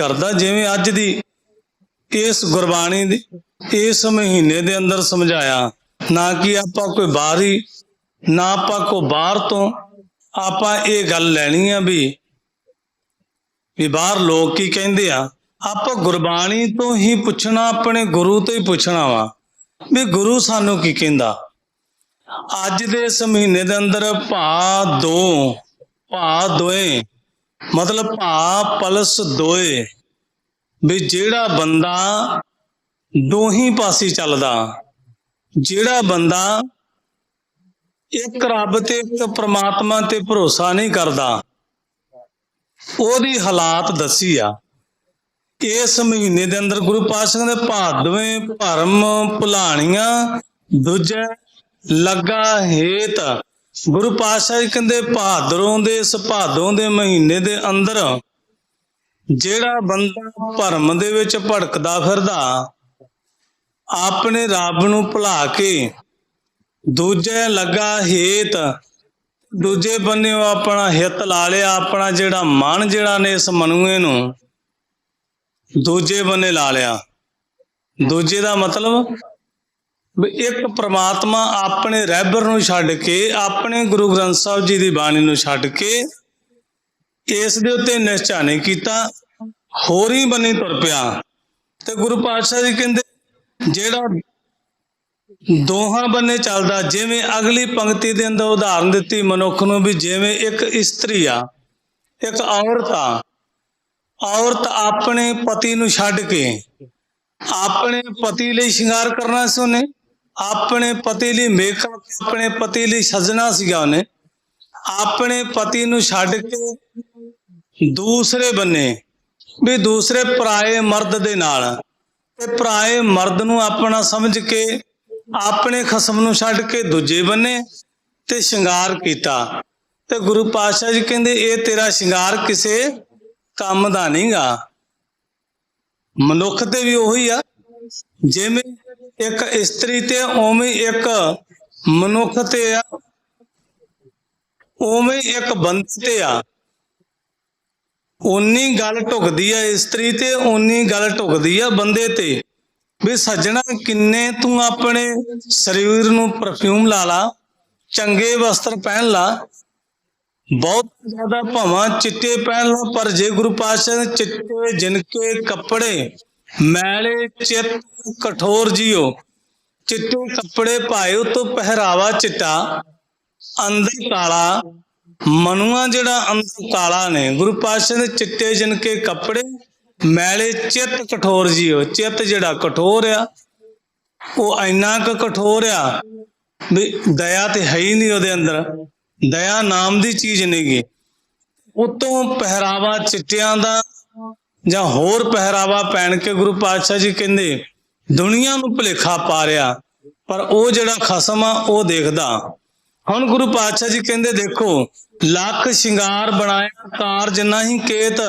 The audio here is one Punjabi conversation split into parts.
ਕਰਦਾ ਜਿਵੇਂ ਅੱਜ ਦੀ ਇਸ ਗੁਰਬਾਣੀ ਦੀ, ਇਸ ਮਹੀਨੇ ਦੇ ਅੰਦਰ ਸਮਝਾਇਆ, ਨਾ ਕਿ ਆਪਾਂ ਕੋਈ ਬਾਹਰੀ ਨਾ ਆਪਾਂ ਕੋ ਬਾਹਰ ਤੋਂ, ਆਪਾਂ ਇਹ ਗੱਲ ਲੈਣੀ ਆ ਵੀ ਵੀ ਬਾਹਰ ਲੋਕ ਕੀ ਕਹਿੰਦੇ ਆ, ਆਪਾਂ ਗੁਰਬਾਣੀ ਤੋਂ ਹੀ ਪੁੱਛਣਾ, ਆਪਣੇ ਗੁਰੂ ਤੋਂ ਹੀ ਪੁੱਛਣਾ ਵਾ, ਵੀ ਗੁਰੂ ਸਾਨੂੰ ਕੀ ਕਹਿੰਦਾ? ਅੱਜ ਦੇ ਇਸ ਮਹੀਨੇ ਦੇ ਅੰਦਰ ਭਾ ਦੋ ਭਾ ਦੋਏ ਮਤਲਬ ਭਾ ਪਲਸ ਦੋਏ ਵੀ ਜਿਹੜਾ ਬੰਦਾ ਦੋਹੀ ਪਾਸੇ ਚੱਲਦਾ, ਜਿਹੜਾ ਬੰਦਾ ਇੱਕ ਰੱਬ ਤੇ ਇੱਕ ਪ੍ਰਮਾਤਮਾ ਤੇ ਭਰੋਸਾ ਨਹੀਂ ਕਰਦਾ, ਉਹਦੀ ਹਾਲਾਤ ਦੱਸੀ ਆ। ਇਸ ਮਹੀਨੇ ਦੇ ਅੰਦਰ ਗੁਰੂ ਪਾਤਸ਼ਾਹ ਦੇ ਭਾਦਵੇਂ ਭਰਮ ਭੁਲਾਣੀਆਂ, ਦੂਜੇ ਲੱਗਾ ਹੇਤ। ਗੁਰੂ ਪਾਤਸ਼ਾਹ ਜੀ ਕਹਿੰਦੇ ਭਾਦਰੋਂ ਦੇ ਇਸ ਦੇ ਮਹੀਨੇ ਦੇ ਅੰਦਰ ਜਿਹੜਾ ਬੰਦਾ ਭਰਮ ਦੇ ਵਿੱਚ ਭੜਕਦਾ ਫਿਰਦਾ, ਆਪਣੇ ਰੱਬ ਨੂੰ ਭੁਲਾ ਕੇ ਦੂਜੇ ਲੱਗਾ ਹੇਤ, ਦੂਜੇ ਬੰਨੇ ਉਹ ਆਪਣਾ ਹਿੱਤ ਲਾ ਲਿਆ, ਆਪਣਾ ਜਿਹੜਾ ਮਨ ਜਿਹੜਾ ਨੇ ਇਸ ਮਨੂਏ ਨੂੰ, ਦੂਜੇ ਬੰਨੇ ਲਾ ਲਿਆ। ਦੂਜੇ ਦਾ ਮਤਲਬ ਵੀ ਇੱਕ ਪ੍ਰਮਾਤਮਾ ਆਪਣੇ ਰਹਿਬਰ ਨੂੰ ਛੱਡ ਕੇ, ਆਪਣੇ ਗੁਰੂ ਗ੍ਰੰਥ ਸਾਹਿਬ ਜੀ ਦੀ ਬਾਣੀ ਨੂੰ ਛੱਡ ਕੇ ਇਸ ਦੇ ਉੱਤੇ ਨਿਸ਼ਚਾ ਨਹੀਂ ਕੀਤਾ, ਹੋਰ ਹੀ ਬੰਨੇ ਤੁਰ ਪਿਆ। ਤੇ ਗੁਰੂ ਪਾਤਸ਼ਾਹ ਜੀ ਕਹਿੰਦੇ, ਜਿਹੜਾ ਦੋਹਾਂ ਬੰਨੇ ਚੱਲਦਾ, ਜਿਵੇਂ ਅਗਲੀ ਪੰਕਤੀ ਦੇ ਅੰਦਰ ਉਦਾਹਰਨ ਦਿੱਤੀ ਮਨੁੱਖ ਨੂੰ ਵੀ ਜਿਵੇਂ ਇੱਕ ਇਸਤਰੀ ਆ, ਇੱਕ ਔਰਤ ਆ, ਔਰਤ ਆਪਣੇ ਪਤੀ ਨੂੰ ਛੱਡ ਕੇ, ਆਪਣੇ ਪਤੀ ਲਈ ਸ਼ਿੰਗਾਰ ਕਰਨਾ ਸੀ ਉਹਨੇ। ਆਪਣੇ ਪਤੀ ਲਈ ਮੇਕਅਪ ਆਪਣੇ ਪਤੀ ਲਈ ਸਜਣਾ ਸੀਗਾ ਉਹਨੇ। ਆਪਣੇ ਪਤੀ ਨੂੰ ਛੱਡ ਕੇ ਦੂਸਰੇ ਬੰਨੇ ਵੀ ਦੂਸਰੇ ਪਰਾਏ ਮਰਦ ਦੇ ਨਾਲ। ਤੇ ਪਰਾਏ ਮਰਦ ਨੂੰ ਆਪਣਾ ਸਮਝ ਕੇ ਆਪਣੇ ਖਸਮ ਨੂੰ ਛੱਡ ਕੇ ਦੂਜੇ ਬੰਨੇ ਤੇ ਸ਼ਿੰਗਾਰ ਕੀਤਾ। ਤੇ ਗੁਰੂ ਪਾਤਸ਼ਾਹ ਜੀ ਕਹਿੰਦੇ, ਇਹ ਤੇਰਾ ਸ਼ਿੰਗਾਰ ਕਿਸੇ ਕੰਮ ਦਾ ਨਹੀਂਗਾ ਮਨੁੱਖ ਤੇ ਵੀ ਉਹੀ ਆ। ਜਿਵੇਂ ਇੱਕ ਇਸਤਰੀ ਤੇ ਉਵੇਂ ਇੱਕ ਮਨੁੱਖ ਤੇ ਆ। ਉਵੇਂ ਇੱਕ ਬੰਦੇ ਤੇ ਆ। ਉਨੀ ਗੱਲ ਢੁਕਦੀ ਆ ਇਸਤਰੀ ਤੇ ਉਨੀ ਗੱਲ ਢੁਕਦੀ ਆ ਬੰਦੇ ਤੇ। ਵੀ ਸੱਜਣਾ, ਕਿੰਨੇ ਤੂੰ ਆਪਣੇ ਸਰੀਰ ਨੂੰ ਪਰਫਿਊਮ ਲਾ ਲਾ, ਚੰਗੇ ਵਸਤਰ ਪਹਿਨ ਲਾ। ਬਹੁਤ ਜ਼ਿਆਦਾ ਭਾਵਾਂ ਚਿੱਟੇ ਪਹਿਨ ਲਾ, ਪਰ ਜੇ ਗੁਰੂ ਪਾਤਸ਼ਾਹ ਨੇ ਚਿੱਟੇ ਜਿਨਕੇ ਕੱਪੜੇ ਮੈਲੇ ਚਿੱਤ ਕਠੋਰ ਜਿਓ, ਚਿੱਟੇ ਕੱਪੜੇ ਪਾਏ ਉਤੋਂ ਪਹਿਰਾਵਾ ਚਿੱਟਾ ਅੰਦਰ ਕਾਲਾ, ਮਨੂਆ ਜਿਹੜਾ ਅੰਦਰ ਕਾਲਾ ਨੇ, ਗੁਰੂ ਪਾਤਸ਼ਾਹ ਨੇ ਚਿੱਟੇ ਜਿਨਕੇ ਕੱਪੜੇ, ਮੈਲੇ ਚਿੱਤ ਕਠੋਰ ਜੀਓ, ਚਿੱਤ ਜਿਹੜਾ ਕਠੋਰ ਆ, ਉਹ ਇੰਨਾ ਕੁ ਕਠੋਰ ਆ ਵੀ ਦਇਆ ਤੇ ਹੈ ਹੀ ਨਹੀਂ ਉਹਦੇ ਅੰਦਰ, ਦਇਆ ਨਾਮ ਦੀ ਚੀਜ਼ ਨਹੀਂਗੀ ਉਤੋਂ ਪਹਿਰਾਵਾ ਚਿੱਟਿਆਂ ਦਾ ਜਾਂ ਹੋਰ ਪਹਿਰਾਵਾ ਪਹਿਨ ਕੇ ਗੁਰੂ ਪਾਤਸ਼ਾਹ ਜੀ ਕਹਿੰਦੇ, ਦੁਨੀਆ ਨੂੰ ਭੁਲੇਖਾ ਪਾ ਰਿਆ ਪਰ ਉਹ ਜਿਹੜਾ ਖਸਮ ਆ, ਉਹ ਦੇਖਦਾ। ਹੁਣ ਗੁਰੂ ਪਾਤਸ਼ਾਹ ਜੀ ਕਹਿੰਦੇ, ਦੇਖੋ, ਲੱਖ ਸ਼ਿੰਗਾਰ ਬਣਾਇਆ ਕਾਰਜ ਨਹੀਂ ਕੇਤ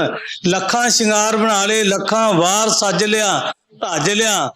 ਲੱਖਾਂ ਸ਼ਿੰਗਾਰ ਬਣਾ ਲਏ, ਲੱਖਾਂ ਵਾਰ ਸੱਜ ਲਿਆ, ਧੱਜ ਲਿਆ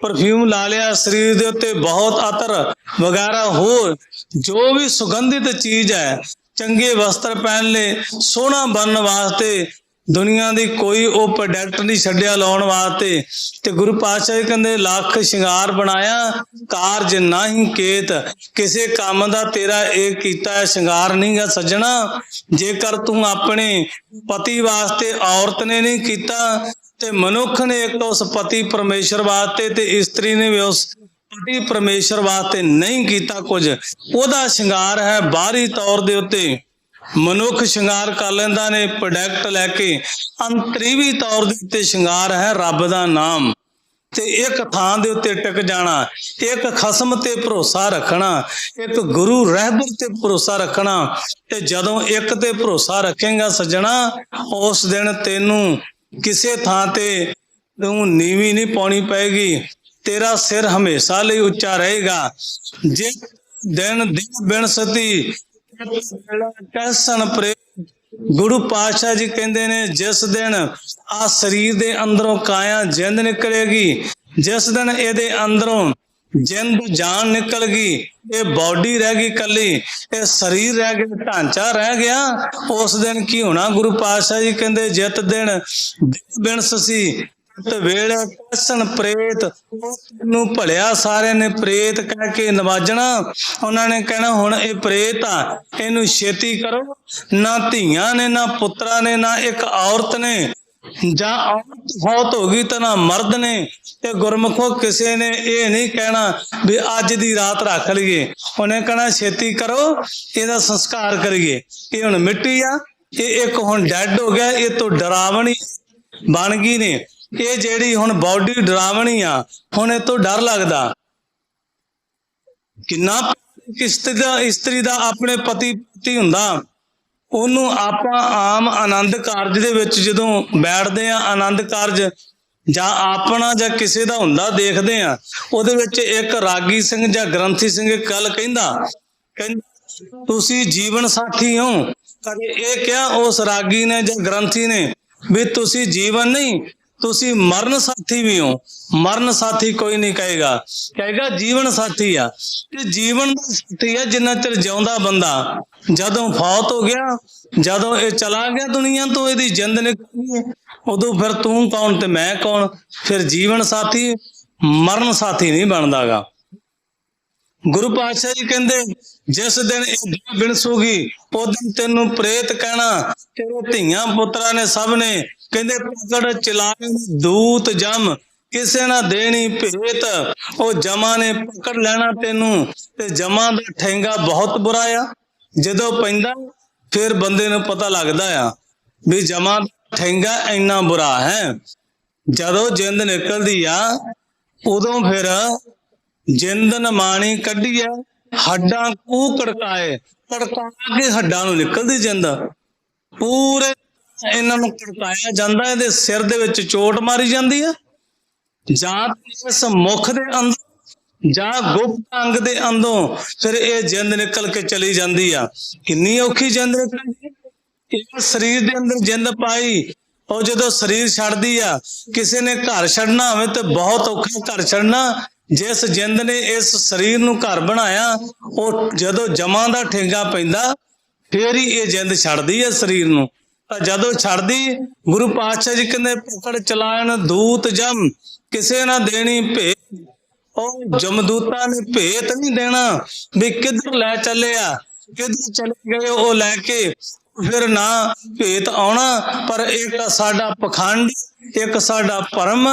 ਪਰਫਿਊਮ ਲਾ ਲਿਆ, ਸਰੀਰ ਦੇ ਉੱਤੇ ਬਹੁਤ ਅਤਰ ਵਗੈਰਾ ਹੋਰ, ਜੋ ਵੀ ਸੁਗੰਧਿਤ ਚੀਜ਼ ਹੈ, ਚੰਗੇ ਵਸਤਰ ਪਹਿਨ ਲੇ ਸੋਹਣਾ ਬਣਨ ਵਾਸਤੇ ਦੁਨੀਆ ਦੀ ਕੋਈ ਉਹ ਪ੍ਰੋਡਕਟ ਨਹੀਂ ਛੱਡਿਆ ਲਾਉਣ ਵਾਸਤੇ। ਤੇ ਗੁਰੂ ਪਾਤਸ਼ਾਹ ਜੀ ਕਹਿੰਦੇ, ਲੱਖ ਸ਼ਿੰਗਾਰ ਬਣਾਇਆ, ਕਾਰਜ ਨਹੀਂ ਕੇਤ। ਕਿਸੇ ਕੰਮ ਦਾ ਤੇਰਾ ਇਹ ਕੀਤਾ ਸ਼ਿੰਗਾਰ ਨਹੀਂਗਾ ਸੱਜਣਾ। ਜੇਕਰ ਤੂੰ ਆਪਣੇ ਪਤੀ ਵਾਸਤੇ ਔਰਤ ਨੇ ਨਹੀਂ ਕੀਤਾ, ਤੇ ਮਨੁੱਖ ਨੇ ਇੱਕ ਉਸ ਪਤੀ ਪਰਮੇਸ਼ਰ ਵਾਸਤੇ ਤੇ ਇਸਤਰੀ ਨੇ ਵੀ ਉਸ ਪਤੀ ਪਰਮੇਸ਼ਰ ਵਾਸਤੇ ਨਹੀਂ ਕੀਤਾ ਕੁਝ। ਉਹਦਾ ਸ਼ਿੰਗਾਰ ਹੈ ਬਾਹਰੀ ਤੌਰ ਦੇ ਉੱਤੇ। ਮਨੁੱਖ ਸ਼ਿੰਗਾਰ ਕਰ ਲੈਂਦਾ ਨੇ ਪ੍ਰੋਡਕਟ ਲੈ ਕੇ। ਅੰਤਰੀਵੀ ਤੌਰ ਦੇ ਉੱਤੇ ਸ਼ਿੰਗਾਰ ਹੈ ਰੱਬ ਦਾ ਨਾਮ। ਤੇ ਇੱਕ ਥਾਂ ਦੇ ਉੱਤੇ ਟਿਕ ਜਾਣਾ, ਇੱਕ ਖਸਮ ਤੇ ਭਰੋਸਾ ਰੱਖਣਾ, ਇੱਕ ਗੁਰੂ ਰਹਿਬਰ ਤੇ ਭਰੋਸਾ ਰੱਖਣਾ, ਤੇ ਜਦੋਂ ਇੱਕ ਤੇ ਭਰੋਸਾ ਰੱਖੇਗਾ ਸੱਜਣਾ, ਉਸ ਦਿਨ ਤੈਨੂੰ ਕਿਸੇ ਥਾਂ ਤੇ ਤੂੰ ਨੀਵੀਂ ਨਹੀਂ ਪਾਉਣੀ ਪਏਗੀ। ਤੇਰਾ ਸਿਰ ਹਮੇਸ਼ਾ ਲਈ ਉੱਚਾ ਰਹੇਗਾ। ਜੇ ਦਿਨ ਦਿਨ ਬਿਨ ਸਤੀ ਪ੍ਰੇ ਗੁਰੂ ਪਾਤਸ਼ਾਹ ਜੀ ਕਹਿੰਦੇ ਨੇ, ਜਿਸ ਦਿਨ ਆ ਸਰੀਰ ਦੇ ਅੰਦਰੋਂ ਕਾਇਆ ਜਿੰਦ ਨਿਕਲੇਗੀ, ਜਿਸ ਦਿਨ ਇਹਦੇ ਅੰਦਰੋਂ ਜਿੰਦ ਜਾਨ ਨਿਕਲ ਗਈ ਇਹ ਬਾਡੀ ਰਹਿ ਗਈ ਕੱਲੀ, ਇਹ ਸਰੀਰ ਰਹਿ ਗਿਆ, ਢਾਂਚਾ ਰਹਿ ਗਿਆ, ਉਸ ਦਿਨ ਕੀ ਹੋਣਾ? ਗੁਰੂ ਪਾਤਸ਼ਾਹ ਜੀ ਕਹਿੰਦੇ, ਜਿਤ ਦਿਨ ਬਿਨ ਸੀ ਤੇ ਵੇਲੇ ਕਸਨ ਪ੍ਰੇਤ, ਨੂੰ ਭਲਿਆ ਸਾਰਿਆਂ ਨੇ ਪ੍ਰੇਤ ਕਹਿ ਕੇ ਨਵਾਜਣਾ। ਉਹਨਾਂ ਨੇ ਕਹਿਣਾ, ਹੁਣ ਇਹ ਪ੍ਰੇਤ ਆ, ਇਹਨੂੰ ਛੇਤੀ ਕਰੋ। ਨਾ ਧੀਆਂ ਨੇ, ਨਾ ਪੁੱਤਰਾਂ ਨੇ, ਨਾ ਇੱਕ ਔਰਤ ਨੇ। ਜਾਂ ਔਰਤ ਫੌਤ ਹੋ ਗਈ ਤਾਂ ਨਾ ਮਰਦ ਨੇ। ਤੇ ਗੁਰਮੁਖੋ ਕਿਸੇ ਨੇ ਇਹ ਨਹੀਂ ਕਹਿਣਾ ਵੀ ਅੱਜ ਦੀ ਰਾਤ ਰੱਖ ਲਈਏ। ਉਹਨੇ ਕਹਿਣਾ, ਛੇਤੀ ਕਰੋ, ਇਹਦਾ ਸੰਸਕਾਰ ਕਰੀਏ। ਇਹ ਹੁਣ ਮਿੱਟੀ ਆ, ਇਹ ਇੱਕ ਹੁਣ ਡੈੱਡ ਹੋ ਗਿਆ, ਇਹ ਤੋਂ ਡਰਾਵਣੀ ਬਣ ਗਈ ਨੇ। ਇਹ ਜਿਹੜੀ ਹੁਣ ਬਾਡੀ ਡਰਾਵਣੀ ਆ, ਹੁਣ ਇਹ ਤੋਂ ਡਰ ਲੱਗਦਾ। ਕਿੰਨਾ ਇਸਤਰੀ ਦਾ ਇਸਤਰੀ ਦਾ ਆਪਣੇ ਪਤੀ ਪਤੀ ਹੁੰਦਾ। ਉਹਨੂੰ ਆਪਾਂ ਆਮ ਆਨੰਦ ਕਾਰਜ ਦੇ ਵਿੱਚ ਜਦੋਂ ਬੈਠਦੇ ਆ, ਆਨੰਦ ਕਾਰਜ ਜਾਂ ਆਪਣਾ ਜਾਂ ਕਿਸੇ ਦਾ ਹੁੰਦਾ, ਦੇਖਦੇ ਆ, ਉਹਦੇ ਵਿੱਚ ਇੱਕ ਰਾਗੀ ਸਿੰਘ ਜਾਂ ਗ੍ਰੰਥੀ ਸਿੰਘ ਕੱਲ ਕਹਿੰਦਾ ਕਹਿੰਦਾ, ਤੁਸੀਂ ਜੀਵਨ ਸਾਥੀ ਹੋ। ਕਦੇ ਇਹ ਕਿਹਾ ਉਸ ਰਾਗੀ ਨੇ ਜਾਂ ਗ੍ਰੰਥੀ ਨੇ ਵੀ, ਤੁਸੀਂ ਜੀਵਨ ਨਹੀਂ ਤੁਸੀਂ ਮਰਨ ਸਾਥੀ ਵੀ ਹੋ। ਮਰਨ ਸਾਥੀ ਕੋਈ ਨਹੀਂ ਕਹੇਗਾ। ਕਹੇਗਾ ਜੀਵਨ ਸਾਥੀ ਆ। ਤੇ ਜੀਵਨ ਦਾ ਸਾਥੀ ਆ ਜਿੰਨਾ ਚਿਰ ਜਿਉਂਦਾ ਬੰਦਾ। ਜਦੋਂ ਫੌਤ ਹੋ ਗਿਆ ਜਦੋਂ ਇਹ ਚਲਾ ਗਿਆ ਦੁਨੀਆ ਤੋਂ ਇਹਦੀ ਜਿੰਦ ਨਿਕਲੀ ਹੈ, ਉਦੋਂ ਫਿਰ ਤੂੰ ਕੌਣ ਤੇ ਮੈਂ ਕੌਣ? ਫਿਰ ਜੀਵਨ ਸਾਥੀ ਮਰਨ ਸਾਥੀ ਨਹੀਂ ਬਣਦਾਗਾ। ਗੁਰੂ ਪਾਤਸ਼ਾਹ ਜੀ ਕਹਿੰਦੇ ਜਿਸ ਦਿਨ ਇਹ ਦੇਹ ਬਿਨਸੂਗੀ ਉਹ ਦਿਨ ਤੈਨੂੰ ਪ੍ਰੇਤ ਕਹਿਣਾ ਤੇਰੇ ਧੀਆਂ ਪੁੱਤਰਾਂ ਨੇ ਸਭ ਨੇ ਕਹਿੰਦੇ ਪਕੜ ਚਲਾਏ ਦੂਤ ਜਮ, ਕਿਸੇ ਨਾ ਦੇਣੀ ਭੇਤ। ਉਹ ਜਮਾ ਨੇ ਪਕੜ ਲੈਣਾ ਤੈਨੂੰ, ਤੇ ਜਮਾ ਦਾ ਠੇਂਗਾ ਬਹੁਤ ਬੁਰਾ ਆ। ਜਦੋਂ ਪੈਂਦਾ, ਫਿਰ ਬੰਦੇ ਨੂੰ ਪਤਾ ਲੱਗਦਾ ਆ ਵੀ ਜਮਾ ਦਾ ਇੰਨਾ ਬੁਰਾ ਹੈ। ਜਦੋਂ ਜਿੰਦ ਨਿਕਲਦੀ ਆ, ਉਦੋਂ ਫਿਰ ਜਿੰਦ ਨਮਾਣੀ ਕੱਢੀ ਐ ਹੱਡਾਂ ਕੂ ਕੜਕਾਏ, ਕੜਕਾ ਕੇ ਹੱਡਾਂ ਨੂੰ ਨਿਕਲਦੀ ਜਿੰਦ। ਪੂਰੇ ਇਹਨਾਂ ਨੂੰ ਕੜਕਾਇਆ ਜਾਂਦਾ ਇਹਦੇ ਸਿਰ ਦੇ ਵਿੱਚ ਚੋਟ ਮਾਰੀ ਜਾਂਦੀ ਆ? ਜਾਂ ਇਸ ਮੁਖ ਦੇ ਅੰਦਰ, ਜਾਂ ਗੁਪਤ ਅੰਗ ਦੇ ਅੰਦੋਂ ਫਿਰ ਇਹ ਜਿੰਦ ਨਿਕਲ ਕੇ ਚਲੀ ਜਾਂਦੀ ਆ? ਕਿੰਨੀ ਔਖੀ ਜਿੰਦ ਨਿਕਲਦੀ ਇਹ ਸਰੀਰ ਦੇ ਅੰਦਰ ਜਿੰਦ ਪਾਈ, ਉਹ ਜਦੋਂ ਸਰੀਰ ਛੱਡਦੀ ਆ, ਕਿਸੇ ਨੇ ਘਰ ਛੱਡਣਾ ਹੋਵੇ ਤੇ ਬਹੁਤ ਔਖਾ ਘਰ ਛੱਡਣਾ। ਜਿਸ ਜਿੰਦ ਨੇ ਇਸ ਸਰੀਰ ਨੂੰ ਘਰ ਬਣਾਇਆ, ਉਹ ਜਦੋਂ ਜਮਾਂ ਦਾ ਠੇਗਾ ਪੈਂਦਾ, ਫੇਰ ਹੀ ਇਹ ਜਿੰਦ ਛੱਡਦੀ ਹੈ ਸਰੀਰ ਨੂੰ। ਤਾਂ ਜਦੋਂ ਛੱਡਦੀ, ਗੁਰੂ ਪਾਤਸ਼ਾਹ ਜੀ ਕਹਿੰਦੇ ਪਕੜ ਚਲਾਣ ਦੂਤ ਜਮ, ਕਿਸੇ ਨਾ ਦੇਣੀ ਭੇਤ। ਉਹ ਜਮਦੂਤਾਂ ਨੇ ਭੇਤ ਨਹੀਂ ਦੇਣਾ ਵੀ ਕਿੱਧਰ ਲੈ ਚੱਲਿਆ। ਕਿੱਧਰ ਚਲੇ ਗਏ ਉਹ ਲੈ ਕੇ। ਫਿਰ ਨਾ ਭੇਤ ਆਉਣਾ, ਪਰ ਇੱਕ ਸਾਡਾ ਪਖੰਡ, ਇੱਕ ਸਾਡਾ ਭਰਮ।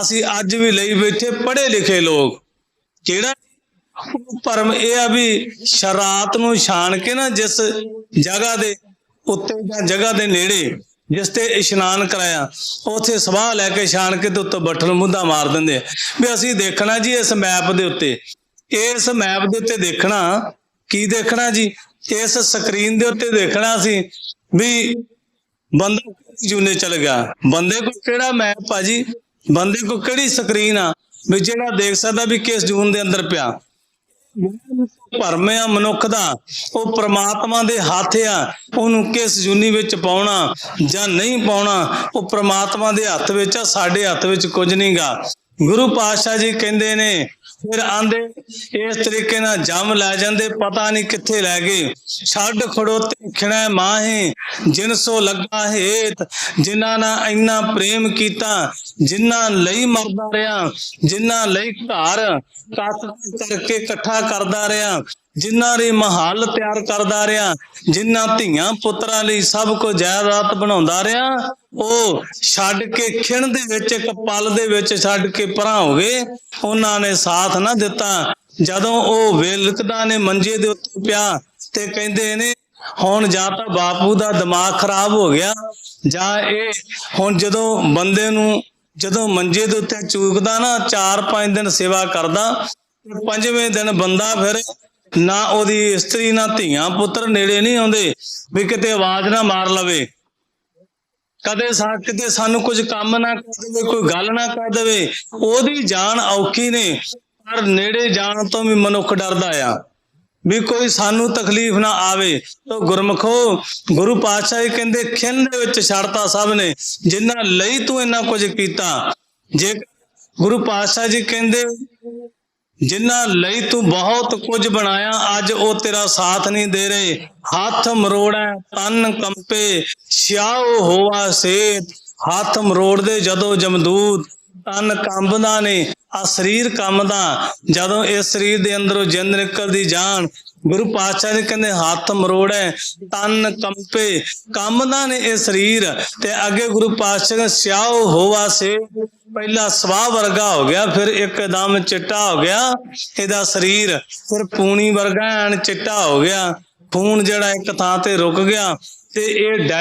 ਅਸੀਂ ਅੱਜ ਵੀ ਲਈ ਬੈਠੇ ਪੜ੍ਹੇ ਲਿਖੇ ਲੋਕ। ਕਿਹੜਾ ਉਹ ਭਰਮ ਇਹ ਆ ਵੀ ਸ਼ਰਾਤ ਨੂੰ ਛਾਣ ਕੇ ਨਾ ਜਿਸ ਜਗ੍ਹਾ ਦੇ ਉੱਤੇ ਜਾਂ ਜਗ੍ਹਾ ਦੇ ਨੇੜੇ ਜਿਸ ਤੇ ਇਸ਼ਨਾਨ ਕਰਾਇਆ, ਉਥੇ ਸਵਾਹ ਲੈ ਕੇ ਛਾਣ ਕੇ ਤੇ ਉੱਤੇ ਬੱਠਲ ਮੁੱਦਾ ਮਾਰ ਦਿੰਦੇ ਆ। ਵੀ ਅਸੀਂ ਦੇਖਣਾ ਜੀ ਇਸ ਮੈਪ ਦੇ ਉੱਤੇ। ਇਸ ਮੈਪ ਦੇ ਉੱਤੇ ਦੇਖਣਾ, ਕੀ ਦੇਖਣਾ ਜੀ? ਇਸ ਸਕਰੀਨ ਦੇ ਉੱਤੇ ਦੇਖਣਾ ਸੀ ਵੀ ਬੰਦਾ ਜੂਨੇ ਚਲ ਗਿਆ? ਬੰਦੇ ਕੋ ਕਿਹੜਾ ਮੈਪ ਆ ਜੀ? ਬੰਦੇ ਕੋ ਕਿਹੜੀ ਸਕਰੀਨ ਆ? ਵੀ ਜਿਹੜਾ ਦੇਖ ਸਕਦਾ ਵੀ ਕਿਸ ਜੂਨ ਦੇ ਅੰਦਰ ਪਿਆ। ਭਰਮ ਆ ਮਨੁੱਖ ਦਾ, ਉਹ ਪ੍ਰਮਾਤਮਾ ਦੇ ਹੱਥ ਆ, ਉਹਨੂੰ ਕਿਸ ਜੁਨੀ ਵਿੱਚ ਪਾਉਣਾ ਜਾਂ ਨਹੀਂ ਪਾਉਣਾ, ਉਹ ਪ੍ਰਮਾਤਮਾ ਦੇ ਹੱਥ ਵਿੱਚ ਆ, ਸਾਡੇ ਹੱਥ ਵਿੱਚ ਕੁਝ ਨਹੀਂਗਾ ਗੁਰੂ ਪਾਤਸ਼ਾਹ ਜੀ ਕਹਿੰਦੇ ਨੇ ਫਿਰ ਆਂਦੇ, ਇਸ ਤਰੀਕੇ ਨਾਲ ਜੰਮ ਲੈ ਜਾਂਦੇ, ਪਤਾ ਨਹੀਂ ਕਿੱਥੇ ਲੈ ਗਏ। ਛੱਡ ਖੜੋਤੇ ਖਿਣੈ ਮਾਹੇ, ਜਿਨ ਲੱਗਾ ਹੇਤ, ਜਿਨ੍ਹਾਂ ਨਾਲ ਇੰਨਾ ਪ੍ਰੇਮ ਕੀਤਾ, ਜਿਨ੍ਹਾਂ ਲਈ ਮਰਦਾ ਰਿਹਾ ਜਿਨ੍ਹਾਂ ਲਈ ਘਰ ਕੱਟ ਕਰਕੇ ਇਕੱਠਾ ਕਰਦਾ ਰਿਹਾ ਜਿਨ੍ਹਾਂ ਦੀ ਮਹੱਲ ਤਿਆਰ ਕਰਦਾ ਰਿਹਾ ਜਿਨ੍ਹਾਂ ਧੀਆਂ ਪੁੱਤਰਾਂ ਲਈ ਸਭ ਕੁਝ ਜਾਇਦਾਦ ਬਣਾਉਂਦਾ ਰਿਹਾ ਉਹ ਛੱਡ ਕੇ ਖਿਣ ਦੇ ਵਿੱਚ, ਇੱਕ ਪਲ ਦੇ ਵਿੱਚ ਛੱਡ ਕੇ ਪਰਾਂ ਹੋ ਗਏ। ਉਹਨਾਂ ਨੇ ਸਾਥ ਨਾ ਦਿੱਤਾ। ਜਦੋਂ ਉਹ ਵੇਲਕਦਾ ਨੇ ਮੰਜੇ ਦੇ ਉੱਤੇ ਪਿਆ ਤੇ ਕਹਿੰਦੇ ਨੇ, ਹੁਣ ਜਾਂ ਤਾਂ ਬਾਪੂ ਦਾ ਦਿਮਾਗ ਖਰਾਬ ਹੋ ਗਿਆ, ਜਾਂ ਇਹ ਹੁਣ ਜਦੋਂ ਬੰਦੇ ਨੂੰ, ਜਦੋਂ ਮੰਜੇ ਦੇ ਉੱਤੇ ਚੂਕਦਾ ਨਾ 4-5 ਦਿਨ ਸੇਵਾ ਕਰਦਾ, ਤੇ ਪੰਜਵੇਂ ਦਿਨ ਬੰਦਾ ਫਿਰ ਨਾ ਉਹਦੀ ਇਸਤਰੀ ਨਾ ਧੀਆਂ ਪੁੱਤਰ ਨੇੜੇ ਨਹੀਂ ਆਉਂਦੇ, ਵੀ ਕਿਤੇ ਆਵਾਜ਼ ਨਾ ਮਾਰ ਲਵੇ। ਕਦੇ ਸਾ ਕਿਤੇ ਸਾਨੂੰ ਕੁਝ ਕੰਮ ਨਾ ਕਰ ਦੇਵੇ, ਕੋਈ ਗੱਲ ਨਾ ਕਰ ਦੇਵੇ, ਉਹਦੀ ਜਾਨ ਔਖੀ ਨੇ, ਪਰ ਨੇੜੇ ਜਾਣ ਤੋਂ ਵੀ ਮਨੁੱਖ ਡਰਦਾ ਆ। ਵੀ ਕੋਈ ਸਾਨੂੰ ਤਕਲੀਫ ਨਾ ਆਵੇ, ਤਾਂ ਗੁਰਮਖੋ, ਗੁਰੂ ਪਾਤਸ਼ਾਹ ਜੀ ਕਹਿੰਦੇ, ਖਿੰਨ ਦੇ ਵਿੱਚ ਛੱਡਤਾ ਸਭ ਨੇ ਜਿਨ੍ਹਾਂ ਲਈ ਤੂੰ ਇੰਨਾ ਕੁਝ ਕੀਤਾ। ਜੇ ਗੁਰੂ ਪਾਤਸ਼ਾਹ ਜੀ ਕਹਿੰਦੇ ਜਿਨ੍ਹਾਂ ਲਈ ਤੂੰ ਬਹੁਤ ਕੁਝ ਬਣਾਇਆ, ਅੱਜ ਉਹ ਤੇਰਾ ਸਾਥ ਨਹੀਂ ਦੇ ਰਹੇ। ਹੱਥ ਮਰੋੜੈ, ਤਨ ਕੰਪੇ ਛਿਆਓ ਹੋਆ ਸੇਤ। ਹੱਥ ਮਰੋੜਦੇ ਜਦੋਂ ਜਮਦੂਤ, ਤਨ ਕੰਬਦਾ ਨੇ ਆ ਸਰੀਰ ਕੰਬਦਾ। ਜਦੋਂ ਇਸ ਸਰੀਰ ਦੇ ਅੰਦਰੋਂ ਜਿੰਦ ਨਿਕਲਦੀ ਜਾਨ ਗੁਰੂ ਪਾਤਸ਼ਾਹ ਨੇ ਕਹਿੰਦੇ, ਹੱਥ ਮਰੋੜੈ, ਤਨ ਕੰਪੇ ਕੰਬਦਾ ਨੇ ਇਹ ਸਰੀਰ। ਤੇ ਅੱਗੇ ਗੁਰੂ ਪਾਤਸ਼ਾਹ ਨੇ ਸਿਆਓ ਹੋਵਾ ਸੇ, ਪਹਿਲਾ ਸਵਾਹ ਵਰਗਾ ਹੋ ਗਿਆ, ਫਿਰ ਇੱਕਦਮ ਚਿੱਟਾ ਹੋ ਗਿਆ, ਇਹਦਾ ਸਰੀਰ। ਫਿਰ ਪੂਣੀ ਵਰਗਾ ਐਨ ਚਿੱਟਾ ਹੋ ਗਿਆ। ਖੂਨ ਜਿਹੜਾ ਇੱਕ ਥਾਂ ਤੇ ਰੁਕ ਗਿਆ, ਤੇ ਇਹ ਡੈਡ